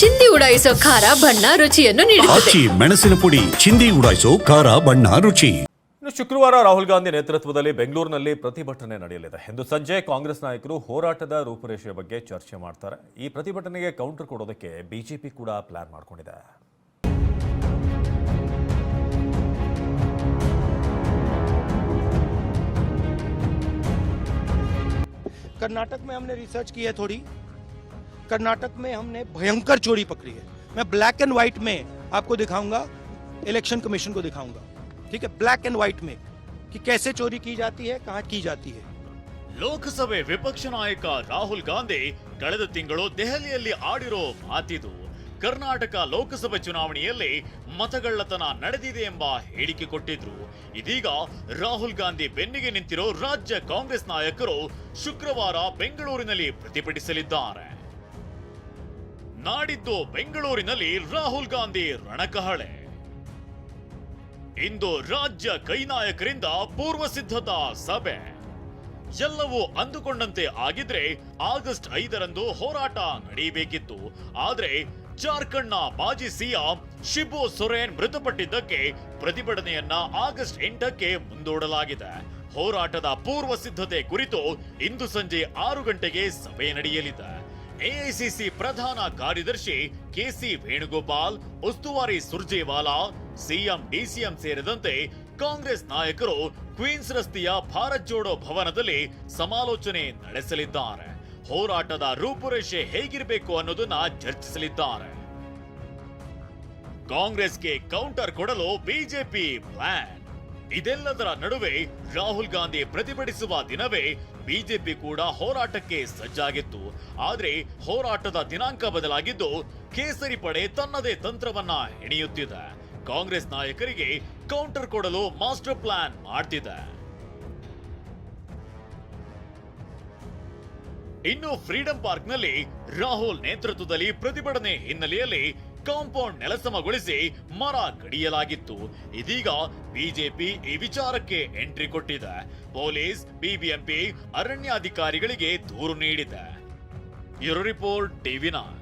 ಚಿಂದಿ ಉಡಾಯಿಸೋ ಖಾರ ಬಣ್ಣ ರುಚಿಯನ್ನು ನೀಡುತ್ತದೆ ಆಚಿ ಮೆಣಸಿನ ಪುಡಿ ಚಿಂದಿ ಉಡಾಯಿಸೋ ಖಾರ ಬಣ್ಣ ರುಚಿ ಇನ್ನು ಶುಕ್ರವಾರ ರಾಹುಲ್ ಗಾಂಧಿ ನೇತೃತ್ವದಲ್ಲಿ ಬೆಂಗಳೂರಿನಲ್ಲಿ ಪ್ರತಿಭಟನೆ ನಡೆಯಲಿದೆ ಇಂದು ಸಂಜೆ ಕಾಂಗ್ರೆಸ್ ನಾಯಕರು ಹೋರಾಟದ ರೂಪುರೇಷೆಯ ಬಗ್ಗೆ ಚರ್ಚೆ ಮಾಡ್ತಾರೆ ಈ ಪ್ರತಿಭಟನೆಗೆ ಕೌಂಟರ್ ಕೊಡೋದಕ್ಕೆ ಬಿಜೆಪಿ ಕೂಡ ಪ್ಲಾನ್ ಮಾಡ್ಕೊಂಡಿದೆ कर्नाटक में हमने रिसर्च की है थोड़ी कर्नाटक में हमने भयंकर चोरी पकड़ी है मैं ब्लैक एंड व्हाइट में आपको दिखाऊंगा इलेक्शन कमीशन को दिखाऊंगा ठीक है ब्लैक एंड व्हाइट में कि कैसे चोरी की जाती है कहाँ की जाती है ಲೋಕಸಭೆ ವಿಪಕ್ಷ ನಾಯಕ ರಾಹುಲ್ ಗಾಂಧಿ ಕಳೆದ ತಿಂಗಳು ದೆಹಲಿಯಲ್ಲಿ ಆಡಿರೋ ಮಾತಿದು ಕರ್ನಾಟಕ ಲೋಕಸಭೆ ಚುನಾವಣೆಯಲ್ಲಿ ಮತಗಳ್ಳತನ ನಡೆದಿದೆ ಎಂಬ ಹೇಳಿಕೆ ಕೊಟ್ಟಿದ್ರು ಇದೀಗ ರಾಹುಲ್ ಗಾಂಧಿ ಬೆನ್ನಿಗೆ ನಿಂತಿರೋ ರಾಜ್ಯ ಕಾಂಗ್ರೆಸ್ ನಾಯಕರು ಶುಕ್ರವಾರ ಬೆಂಗಳೂರಿನಲ್ಲಿ ಪ್ರತಿಭಟಿಸಲಿದ್ದಾರೆ ನಾಡಿದ್ದು ಬೆಂಗಳೂರಿನಲ್ಲಿ ರಾಹುಲ್ ಗಾಂಧಿ ರಣಕಹಳೆ. ಇಂದು ರಾಜ್ಯ ಕೈ ನಾಯಕರಿಂದ ಪೂರ್ವ ಸಿದ್ಧತಾ ಸಭೆ. ಎಲ್ಲವೂ ಅಂದುಕೊಂಡಂತೆ ಆಗಿದ್ರೆ ಆಗಸ್ಟ್ ಐದರಂದು ಹೋರಾಟ ನಡೆಯಬೇಕಿತ್ತು ಆದ್ರೆ ಜಾರ್ಖಂಡ್ನ ಮಾಜಿ ಸಿಎಂ ಶಿಬು ಸೊರೇನ್ ಮೃತಪಟ್ಟಿದ್ದಕ್ಕೆ ಪ್ರತಿಭಟನೆಯನ್ನ ಆಗಸ್ಟ್ ಎಂಟಕ್ಕೆ ಮುಂದೂಡಲಾಗಿದೆ. ಹೋರಾಟದ ಪೂರ್ವ ಸಿದ್ಧತೆ ಕುರಿತು ಇಂದು ಸಂಜೆ ಆರು ಗಂಟೆಗೆ ಸಭೆ ನಡೆಯಲಿದೆ. ಎಐಸಿಸಿ ಪ್ರಧಾನ ಕಾರ್ಯದರ್ಶಿ ಕೆಸಿ ವೇಣುಗೋಪಾಲ್, ಉಸ್ತುವಾರಿ ಸುರ್ಜೇವಾಲಾ ಸಿಎಂ ಡಿಸಿಎಂ ಸೇರಿದಂತೆ ಕಾಂಗ್ರೆಸ್ ನಾಯಕರು ಕ್ವೀನ್ಸ್ ರಸ್ತೆಯ ಭಾರತ್ ಜೋಡೋ ಭವನದಲ್ಲಿ ಸಮಾಲೋಚನೆ ನಡೆಸಲಿದ್ದಾರೆ. ಹೋರಾಟದ ರೂಪುರೇಷೆ ಹೇಗಿರಬೇಕು ಅನ್ನೋದನ್ನ ಚರ್ಚಿಸಲಿದ್ದಾರೆ. ಕಾಂಗ್ರೆಸ್ಗೆ ಕೌಂಟರ್ ಕೊಡಲು ಬಿಜೆಪಿ ಪ್ಲಾನ್. ಇದೆಲ್ಲದರ ನಡುವೆ ರಾಹುಲ್ ಗಾಂಧಿ ಪ್ರತಿಭಟಿಸುವ ದಿನವೇ ಬಿಜೆಪಿ ಕೂಡ ಹೋರಾಟಕ್ಕೆ ಸಜ್ಜಾಗಿತ್ತು. ಆದರೆ ಹೋರಾಟದ ದಿನಾಂಕ ಬದಲಾಗಿದ್ದು ಕೇಸರಿ ಪಡೆ ತನ್ನದೇ ತಂತ್ರವನ್ನ ಹೆಣೆಯುತ್ತಿದೆ ಕಾಂಗ್ರೆಸ್ ನಾಯಕರಿಗೆ ಕೌಂಟರ್ ಕೊಡಲು ಮಾಸ್ಟರ್ ಪ್ಲಾನ್ ಮಾಡ್ತಿದೆ. ಇನ್ನು ಫ್ರೀಡಂ ಪಾರ್ಕ್ನಲ್ಲಿ ರಾಹುಲ್ ನೇತೃತ್ವದಲ್ಲಿ ಪ್ರತಿಭಟನೆ ಹಿನ್ನೆಲೆಯಲ್ಲಿ ಕಾಂಪೌಂಡ್ ನೆಲಸಮಗೊಳಿಸಿ ಮರ ಕಡಿಯಲಾಗಿತ್ತು. ಇದೀಗ ಬಿಜೆಪಿ ಈ ವಿಚಾರಕ್ಕೆ ಎಂಟ್ರಿ ಕೊಟ್ಟಿದೆ. ಪೊಲೀಸ್, ಬಿಬಿಎಂಪಿ, ಅರಣ್ಯಾಧಿಕಾರಿಗಳಿಗೆ ದೂರು ನೀಡಿದೆ. Bureau report TV nine.